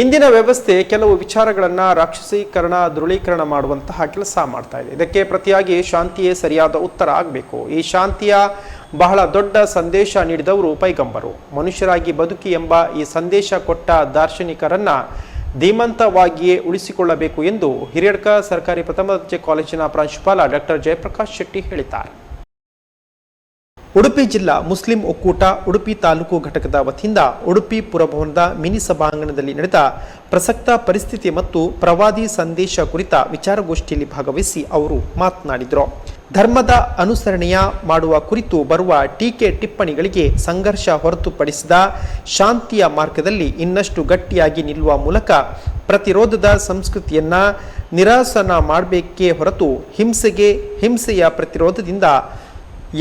ಇಂದಿನ ವ್ಯವಸ್ಥೆ ಕೆಲವು ವಿಚಾರಗಳನ್ನು ರಾಕ್ಷಸೀಕರಣ ದೃಢೀಕರಣ ಮಾಡುವಂತಹ ಕೆಲಸ ಮಾಡ್ತಾ ಇದೆ. ಇದಕ್ಕೆ ಪ್ರತಿಯಾಗಿ ಶಾಂತಿಯೇ ಸರಿಯಾದ ಉತ್ತರ ಆಗಬೇಕು. ಈ ಶಾಂತಿಯ ಬಹಳ ದೊಡ್ಡ ಸಂದೇಶ ನೀಡಿದವರು ಪೈಗಂಬರು. ಮನುಷ್ಯರಾಗಿ ಬದುಕಿ ಎಂಬ ಈ ಸಂದೇಶ ಕೊಟ್ಟ ದಾರ್ಶನಿಕರನ್ನ ಧೀಮಂತವಾಗಿಯೇ ಉಳಿಸಿಕೊಳ್ಳಬೇಕು ಎಂದು ಹಿರಿಯಡ್ಕ ಸರ್ಕಾರಿ ಪ್ರಥಮ ದರ್ಜೆ ಕಾಲೇಜಿನ ಪ್ರಾಂಶುಪಾಲ ಡಾಕ್ಟರ್ ಜಯಪ್ರಕಾಶ್ ಶೆಟ್ಟಿ ಹೇಳಿದ್ದಾರೆ. ಉಡುಪಿ ಜಿಲ್ಲಾ ಮುಸ್ಲಿಂ ಒಕ್ಕೂಟ ಉಡುಪಿ ತಾಲೂಕು ಘಟಕದ ವತಿಯಿಂದ ಉಡುಪಿ ಪುರಭವನದ ಮಿನಿ ಸಭಾಂಗಣದಲ್ಲಿ ನಡೆದ ಪ್ರಸಕ್ತ ಪರಿಸ್ಥಿತಿ ಮತ್ತು ಪ್ರವಾದಿ ಸಂದೇಶ ಕುರಿತ ವಿಚಾರಗೋಷ್ಠಿಯಲ್ಲಿ ಭಾಗವಹಿಸಿ ಅವರು ಮಾತನಾಡಿದರು. ಧರ್ಮದ ಅನುಸರಣೆಯ ಮಾಡುವ ಕುರಿತು ಬರುವ ಟೀಕೆ ಟಿಪ್ಪಣಿಗಳಿಗೆ ಸಂಘರ್ಷ ಹೊರತುಪಡಿಸಿದ ಶಾಂತಿಯ ಮಾರ್ಗದಲ್ಲಿ ಇನ್ನಷ್ಟು ಗಟ್ಟಿಯಾಗಿ ನಿಲ್ಲುವ ಮೂಲಕ ಪ್ರತಿರೋಧದ ಸಂಸ್ಕೃತಿಯನ್ನ ನಿರಾಸನ ಮಾಡಬೇಕೇ ಹೊರತು ಹಿಂಸೆಗೆ ಹಿಂಸೆಯ ಪ್ರತಿರೋಧದಿಂದ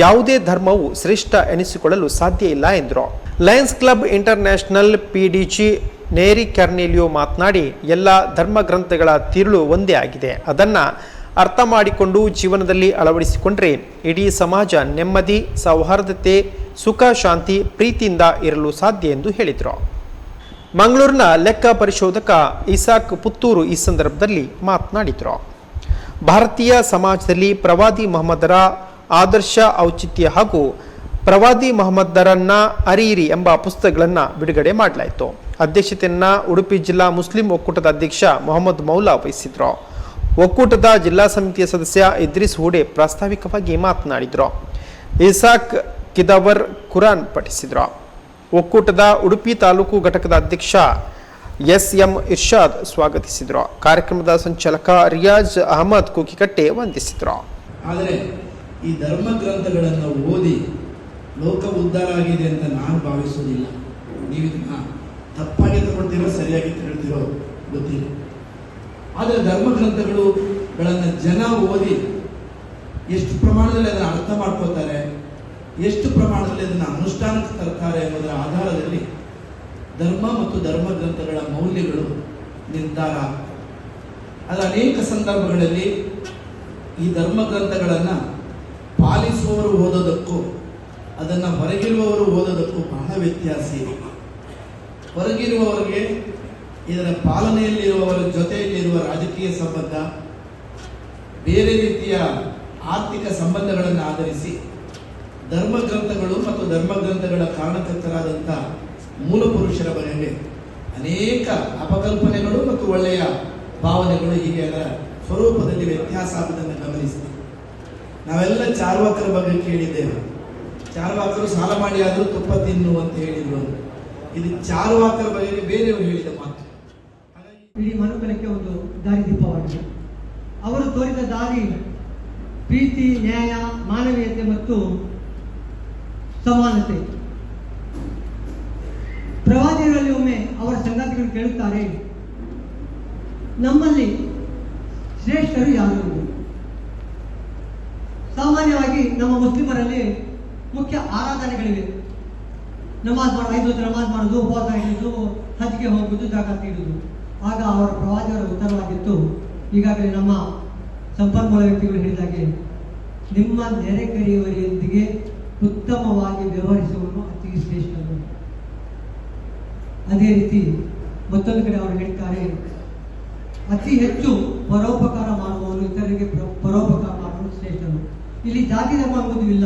ಯಾವುದೇ ಧರ್ಮವು ಶ್ರೇಷ್ಠ ಎನಿಸಿಕೊಳ್ಳಲು ಸಾಧ್ಯ ಇಲ್ಲ ಎಂದರು. Lions Club International PDG Neri Cornelio ಮಾತನಾಡಿ, ಎಲ್ಲ ಧರ್ಮ ಗ್ರಂಥಗಳ ತಿರುಳು ಒಂದೇ ಆಗಿದೆ. ಅದನ್ನು ಅರ್ಥ ಮಾಡಿಕೊಂಡು ಜೀವನದಲ್ಲಿ ಅಳವಡಿಸಿಕೊಂಡ್ರೆ ಇಡೀ ಸಮಾಜ ನೆಮ್ಮದಿ, ಸೌಹಾರ್ದತೆ, ಸುಖ, ಶಾಂತಿ ಪ್ರೀತಿಯಿಂದ ಇರಲು ಸಾಧ್ಯ ಎಂದು ಹೇಳಿದರು. ಮಂಗಳೂರಿನ ಲೆಕ್ಕ ಪರಿಶೋಧಕ ಇಸಾಕ್ ಪುತ್ತೂರು ಈ ಸಂದರ್ಭದಲ್ಲಿ ಮಾತನಾಡಿದರು. ಭಾರತೀಯ ಸಮಾಜದಲ್ಲಿ ಪ್ರವಾದಿ ಮೊಹಮ್ಮದರ ಆದರ್ಶ ಔಚಿತ್ಯ ಹಾಗೂ ಪ್ರವಾದಿ ಮೊಹಮ್ಮದ್ದರನ್ನ ಅರಿಯಿರಿ ಎಂಬ ಪುಸ್ತಕಗಳನ್ನು ಬಿಡುಗಡೆ ಮಾಡಲಾಯಿತು. ಅಧ್ಯಕ್ಷತೆಯನ್ನ ಉಡುಪಿ ಜಿಲ್ಲಾ ಮುಸ್ಲಿಂ ಒಕ್ಕೂಟದ ಅಧ್ಯಕ್ಷ ಮೊಹಮ್ಮದ್ ಮೌಲಾ ವಹಿಸಿದ್ರು. ಒಕ್ಕೂಟದ ಜಿಲ್ಲಾ ಸಮಿತಿಯ ಸದಸ್ಯ ಇದ್ರಿಸ್ ಹೂಡೆ ಪ್ರಾಸ್ತಾವಿಕವಾಗಿ ಮಾತನಾಡಿದ್ರು. ಇಸಾಕ್ ಕಿದವರ್ ಕುರಾನ್ ಪಠಿಸಿದ್ರು. ಒಕ್ಕೂಟದ ಉಡುಪಿ ತಾಲೂಕು ಘಟಕದ ಅಧ್ಯಕ್ಷ ಎಸ್ ಎಂ ಇರ್ಷಾದ್ ಸ್ವಾಗತಿಸಿದ್ರು. ಕಾರ್ಯಕ್ರಮದ ಸಂಚಾಲಕ ರಿಯಾಜ್ ಅಹಮದ್ ಕುಕಿಕಟ್ಟೆ ವಂದಿಸಿದ್ರು. ಈ ಧರ್ಮ ಗ್ರಂಥಗಳನ್ನು ಓದಿ ಲೋಕ ಉದ್ಧಾರ ಆಗಿದೆ ಅಂತ ನಾನು ಭಾವಿಸೋದಿಲ್ಲ ನೀವು ಇದನ್ನ ತಪ್ಪಾಗಿ ತಗೊಳ್ತೀರೋ, ಸರಿಯಾಗಿ ತಿಳ್ತಿರೋ ಗೊತ್ತಿಲ್ಲ ಆದರೆ ಧರ್ಮ ಗ್ರಂಥಗಳುಗಳನ್ನು ಜನ ಓದಿ ಎಷ್ಟು ಪ್ರಮಾಣದಲ್ಲಿ ಅದನ್ನು ಅರ್ಥ ಮಾಡ್ಕೋತಾರೆ ಎಷ್ಟು ಪ್ರಮಾಣದಲ್ಲಿ ಅದನ್ನು ಅನುಷ್ಠಾನಕ್ಕೆ ತರ್ತಾರೆ ಎಂಬುದರ ಆಧಾರದಲ್ಲಿ ಧರ್ಮ ಮತ್ತು ಧರ್ಮ ಗ್ರಂಥಗಳ ಮೌಲ್ಯಗಳು ನಿರ್ಧಾರ. ಅದರ ಅನೇಕ ಸಂದರ್ಭಗಳಲ್ಲಿ ಈ ಧರ್ಮ ಗ್ರಂಥಗಳನ್ನು ಪಾಲಿಸುವವರು ಓದೋದಕ್ಕೂ, ಅದನ್ನು ಹೊರಗಿರುವವರು ಓದೋದಕ್ಕೂ ಬಹಳ ವ್ಯತ್ಯಾಸ ಇದೆ. ಹೊರಗಿರುವವರಿಗೆ ಇದರ ಪಾಲನೆಯಲ್ಲಿರುವವರ ಜೊತೆಯಲ್ಲಿರುವ ರಾಜಕೀಯ ಸಂಬಂಧ, ಬೇರೆ ರೀತಿಯ ಆರ್ಥಿಕ ಸಂಬಂಧಗಳನ್ನು ಆಧರಿಸಿ, ಧರ್ಮ ಗ್ರಂಥಗಳು ಮತ್ತು ಧರ್ಮ ಗ್ರಂಥಗಳ ಕಾರಣಕರ್ತರಾದಂಥ ಮೂಲ ಪುರುಷರ ಬಗೆಗೆ ಅನೇಕ ಅಪಕಲ್ಪನೆಗಳು ಮತ್ತು ಒಳ್ಳೆಯ ಭಾವನೆಗಳು ಹೀಗೆ ಅದರ ಸ್ವರೂಪದಲ್ಲಿ ವ್ಯತ್ಯಾಸ ಆಗುವುದನ್ನು ಗಮನಿಸ್ತೀವಿ ನಾವೆಲ್ಲ ಚಾರ್ವಾಕರ ಬಗ್ಗೆ ಕೇಳಿದ್ದೇವೆ. ಚಾರ್ವಾಕರು ಸಾಲ ಮಾಡಿ ಆದರೂ ತುಪ್ಪ ತಿನ್ನು ಅಂತ ಹೇಳಿದ್ರು. ಇದು ಚಾರ್ವಾಕರ ಬಗ್ಗೆ ಬೇರೆಯವರು ಹೇಳಿದ ಮಾತು. ಇಡೀ ಮನುಕುಲಕ್ಕೆ ಒಂದು ದಾರಿದೀಪವಾಗಿದೆ ಅವರು ತೋರಿದ ದಾರಿ ಪ್ರೀತಿ, ನ್ಯಾಯ, ಮಾನವೀಯತೆ ಮತ್ತು ಸಮಾನತೆ. ಪ್ರವಾದಿಗಳಲ್ಲಿ ಒಮ್ಮೆ ಅವರ ಸಂಗಾತಿಗಳು ಕೇಳುತ್ತಾರೆ, ನಮ್ಮಲ್ಲಿ ಶ್ರೇಷ್ಠರು ಯಾರು. ಸಾಮಾನ್ಯವಾಗಿ ನಮ್ಮ ಮುಸ್ಲಿಮರಲ್ಲಿ ಮುಖ್ಯ ಆರಾಧನೆಗಳಿವೆ. ನಮಾಜ್ ಮಾಡ ಐದು ನಮಾಜ್ ಮಾಡೋದು ಉಪವಾಸ ಇಡುವುದು ಹಜ್ಗೆ ಹೋಗುವುದು ಜಾಗೃತಿ ಇಡುವುದು ಆಗ ಅವರ ಪ್ರವಾದಿಯವರ ಉತ್ತರವಾಗಿತ್ತು. ಈಗಾಗಲೇ ನಮ್ಮ ಸಂಪನ್ಮೂಲ ವ್ಯಕ್ತಿಗಳು ಹೇಳಿದಾಗೆ ನಿಮ್ಮ ನೆರೆಕರೆಯವರೊಂದಿಗೆ ಉತ್ತಮವಾಗಿ ವ್ಯವಹರಿಸುವನು ಅತಿ ಶ್ರೇಷ್ಠನು. ಅದೇ ರೀತಿ ಮತ್ತೊಂದು ಕಡೆ ಅವರು ಹೇಳ್ತಾರೆ, ಅತಿ ಹೆಚ್ಚು ಪರೋಪಕಾರ ಮಾಡುವವನು ಇತರರಿಗೆ ಪ್ರ- ಪರೋಪಕಾರ ಇಲ್ಲಿ ಜಾತಿ ಧರ್ಮ ಎಂಬುದು ಇಲ್ಲ.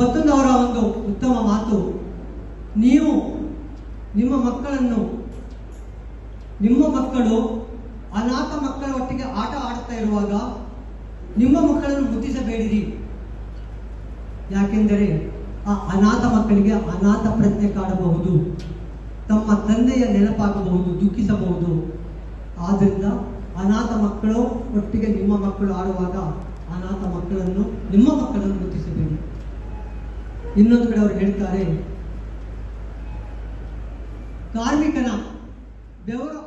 ಮತ್ತೊಂದು ಅವರ ಒಂದು ಉತ್ತಮ ಮಾತು, ನೀವು ನಿಮ್ಮ ಮಕ್ಕಳನ್ನು, ನಿಮ್ಮ ಮಕ್ಕಳು ಅನಾಥ ಮಕ್ಕಳ ಒಟ್ಟಿಗೆ ಆಟ ಆಡ್ತಾ ಇರುವಾಗ ನಿಮ್ಮ ಮಕ್ಕಳನ್ನು ಮುಟ್ಟಿಸಬೇಡಿರಿ ಯಾಕೆಂದರೆ ಆ ಅನಾಥ ಮಕ್ಕಳಿಗೆ ಅನಾಥ ಪ್ರಜ್ಞೆ ಕಾಡಬಹುದು. ತಮ್ಮ ತಂದೆಯ ನೆನಪಾಗಬಹುದು, ದುಃಖಿಸಬಹುದು. ಆದ್ದರಿಂದ ಅನಾಥ ಮಕ್ಕಳು ಒಟ್ಟಿಗೆ ನಿಮ್ಮ ಮಕ್ಕಳು ಆಡುವಾಗ ಅನಾಥ ಮಕ್ಕಳನ್ನು, ನಿಮ್ಮ ಮಕ್ಕಳನ್ನು ಗುರುತಿಸಬೇಕು ಇನ್ನೊಂದು ಕಡೆ ಅವರು ಹೇಳ್ತಾರೆ, ಕಾರ್ಮಿಕನ ಬೆವರು